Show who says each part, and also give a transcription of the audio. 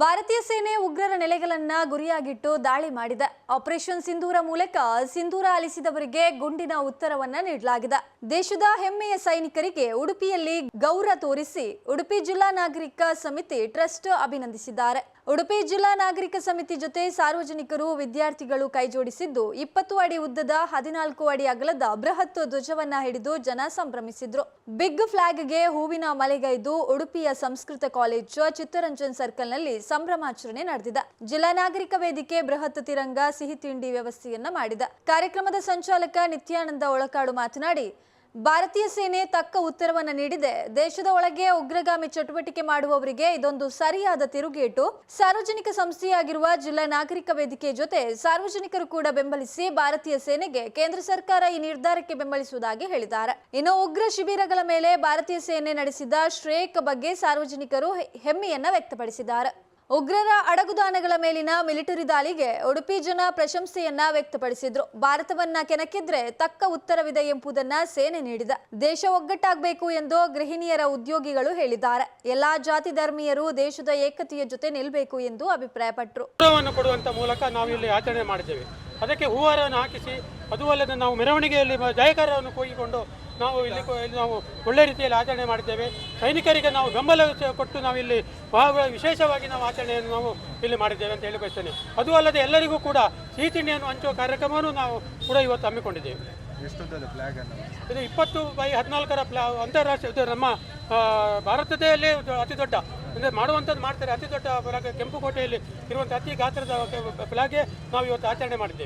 Speaker 1: ಭಾರತೀಯ ಸೇನೆ ಉಗ್ರರ ನೆಲೆಗಳನ್ನ ಗುರಿಯಾಗಿಟ್ಟು ದಾಳಿ ಮಾಡಿದೆ. ಆಪರೇಷನ್ ಸಿಂಧೂರ ಮೂಲಕ ಸಿಂಧೂರ ಅಲಿಸಿದವರಿಗೆ ಗುಂಡಿನ ಉತ್ತರವನ್ನ ನೀಡಲಾಗಿದೆ. ದೇಶದ ಹೆಮ್ಮೆಯ ಸೈನಿಕರಿಗೆ ಉಡುಪಿಯಲ್ಲಿ ಗೌರವ ತೋರಿಸಿ ಉಡುಪಿ ಜಿಲ್ಲಾ ನಾಗರಿಕ ಸಮಿತಿ ಟ್ರಸ್ಟ್ ಅಭಿನಂದಿಸಿದ್ದಾರೆ. ಉಡುಪಿ ಜಿಲ್ಲಾ ನಾಗರಿಕ ಸಮಿತಿ ಜೊತೆ ಸಾರ್ವಜನಿಕರು, ವಿದ್ಯಾರ್ಥಿಗಳು ಕೈಜೋಡಿಸಿದ್ದು ಇಪ್ಪತ್ತು ಅಡಿ ಉದ್ದದ ಹದಿನಾಲ್ಕು ಅಡಿ ಅಗಲದ ಬೃಹತ್ ಧ್ವಜವನ್ನ ಹಿಡಿದು ಜನ ಸಂಭ್ರಮಿಸಿದ್ರು. ಬಿಗ್ ಫ್ಲಾಗ್ಗೆ ಹೂವಿನ ಮಲೆಗೈದು ಉಡುಪಿಯ ಸಂಸ್ಕೃತ ಕಾಲೇಜು ಚಿತ್ತರಂಜನ್ ಸರ್ಕಲ್ನಲ್ಲಿ ಸಂಭ್ರಮಾಚರಣೆ ನಡೆದಿದ. ಜಿಲ್ಲಾ ನಾಗರಿಕ ವೇದಿಕೆ ಬೃಹತ್ ತಿರಂಗ, ಸಿಹಿ ತಿಂಡಿ ವ್ಯವಸ್ಥೆಯನ್ನ ಮಾಡಿದ. ಕಾರ್ಯಕ್ರಮದ ಸಂಚಾಲಕ ನಿತ್ಯಾನಂದ ಒಳಕಾಡು ಮಾತನಾಡಿ, ಭಾರತೀಯ ಸೇನೆ ತಕ್ಕ ಉತ್ತರವನ್ನ ನೀಡಿದೆ. ದೇಶದ ಒಳಗೆ ಉಗ್ರಗಾಮಿ ಚಟುವಟಿಕೆ ಮಾಡುವವರಿಗೆ ಇದೊಂದು ಸರಿಯಾದ ತಿರುಗೇಟು. ಸಾರ್ವಜನಿಕ ಸಂಸ್ಥೆಯಾಗಿರುವ ಜಿಲ್ಲಾ ನಾಗರಿಕ ವೇದಿಕೆ ಜೊತೆ ಸಾರ್ವಜನಿಕರು ಕೂಡ ಬೆಂಬಲಿಸಿ ಭಾರತೀಯ ಸೇನೆಗೆ ಕೇಂದ್ರ ಸರ್ಕಾರ ಈ ನಿರ್ಧಾರಕ್ಕೆ ಬೆಂಬಲಿಸುವುದಾಗಿ ಹೇಳಿದ್ದಾರೆ. ಇನ್ನು ಉಗ್ರ ಶಿಬಿರಗಳ ಮೇಲೆ ಭಾರತೀಯ ಸೇನೆ ನಡೆಸಿದ ಶ್ರೇಯಕ್ ಬಗ್ಗೆ ಸಾರ್ವಜನಿಕರು ಹೆಮ್ಮೆಯನ್ನ ವ್ಯಕ್ತಪಡಿಸಿದ್ದಾರೆ. ಉಗ್ರರ ಅಡಗುದಾಣಗಳ ಮೇಲಿನ ಮಿಲಿಟರಿ ದಾಳಿಗೆ ಉಡುಪಿ ಜನ ಪ್ರಶಂಸೆಯನ್ನ ವ್ಯಕ್ತಪಡಿಸಿದ್ರು. ಭಾರತವನ್ನ ಕೆನಕಿದ್ರೆ ತಕ್ಕ ಉತ್ತರವಿದೆ ಎಂಬುದನ್ನ ಸೇನೆ ನೀಡಿದೆ. ದೇಶ ಒಗ್ಗಟ್ಟಾಗಬೇಕು ಎಂದು ಗೃಹಿಣಿಯರ ಉದ್ಯೋಗಿಗಳು ಹೇಳಿದ್ದಾರೆ. ಎಲ್ಲಾ ಜಾತಿ ಧರ್ಮೀಯರು ದೇಶದ ಏಕತೆಯ ಜೊತೆ ನಿಲ್ಲಬೇಕು ಎಂದು ಅಭಿಪ್ರಾಯಪಟ್ಟರು
Speaker 2: ಕೊಡುವಂತ ಮೂಲಕ ನಾವು ಇಲ್ಲಿ ಆಚರಣೆ ಮಾಡಿದ್ದೇವೆ. ಅದಕ್ಕೆ ಹೂವಾರವನ್ನು ಹಾಕಿಸಿ, ಅದು ಅಲ್ಲದೆ ನಾವು ಮೆರವಣಿಗೆಯಲ್ಲಿ ಜಯಕಾರವನ್ನು ಕೂಗಿಕೊಂಡು ನಾವು ಇಲ್ಲಿ ನಾವು ಒಳ್ಳೆ ರೀತಿಯಲ್ಲಿ ಆಚರಣೆ ಮಾಡಿದ್ದೇವೆ ಸೈನಿಕರಿಗೆ ನಾವು ಬೆಂಬಲ ಕೊಟ್ಟು ನಾವು ಇಲ್ಲಿ ವಿಶೇಷವಾಗಿ ನಾವು ಆಚರಣೆಯನ್ನು ನಾವು ಇಲ್ಲಿ ಮಾಡಿದ್ದೇವೆ ಅಂತ ಹೇಳಿ ಬಯಸ್ತೇನೆ ಅದು ಅಲ್ಲದೆ ಎಲ್ಲರಿಗೂ ಕೂಡ ಸಿಹಿ ತಿಂಡಿಯನ್ನು ಹಂಚುವ ಕಾರ್ಯಕ್ರಮವನ್ನು ನಾವು ಕೂಡ ಇವತ್ತು ಹಮ್ಮಿಕೊಂಡಿದ್ದೇವೆ. ಇದು ಇಪ್ಪತ್ತು ಬೈ ಹದಿನಾಲ್ಕರ ಪ್ಲಾ ಅಂತಾರಾಷ್ಟ್ರೀಯ ಇದು ನಮ್ಮ ಭಾರತದಲ್ಲಿ ಅತಿ ದೊಡ್ಡ ಅಂದರೆ ಮಾಡುವಂಥದ್ದು ಮಾಡ್ತಾರೆ. ಅತಿ ದೊಡ್ಡ ಕೆಂಪು ಕೋಟೆಯಲ್ಲಿ ಇರುವಂಥ ಅತಿ ಗಾತ್ರದ ಪ್ಲಾಗೆ ನಾವು ಇವತ್ತು ಆಚರಣೆ ಮಾಡಿದ್ದೇವೆ.